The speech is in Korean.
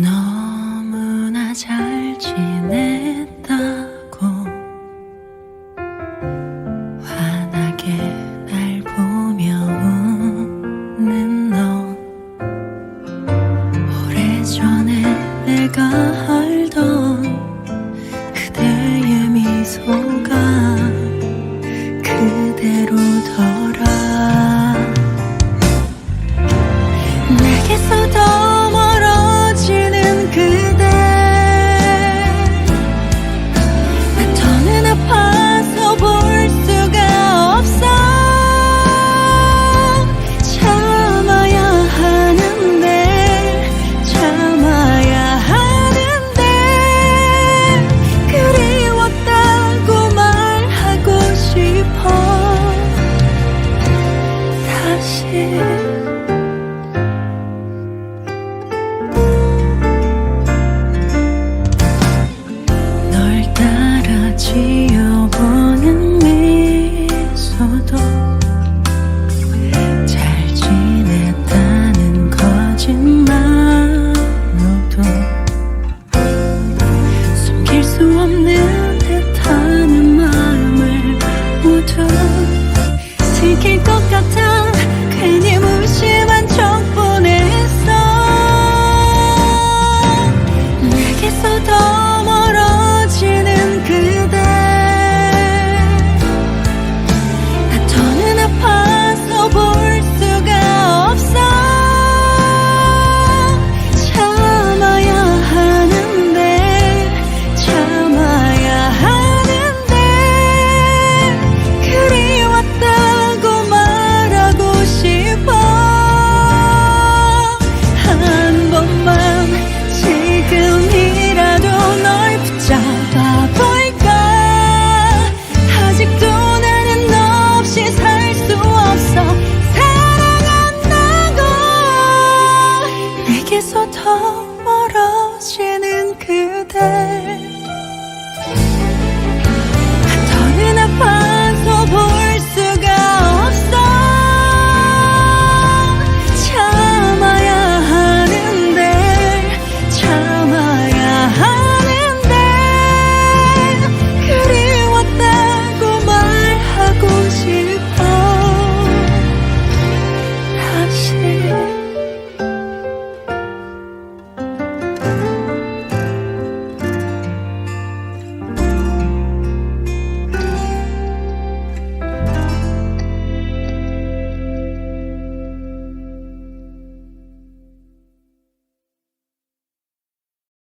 너무나 잘 지냈다고 환하게 날 보며 웃는 너. 오래전에 내가 알던 그대의 미소가 그대로더라 수 없는 듯하는 마음을 모두 지킬 것 같아. 멀리서 더 멀어지는 그대.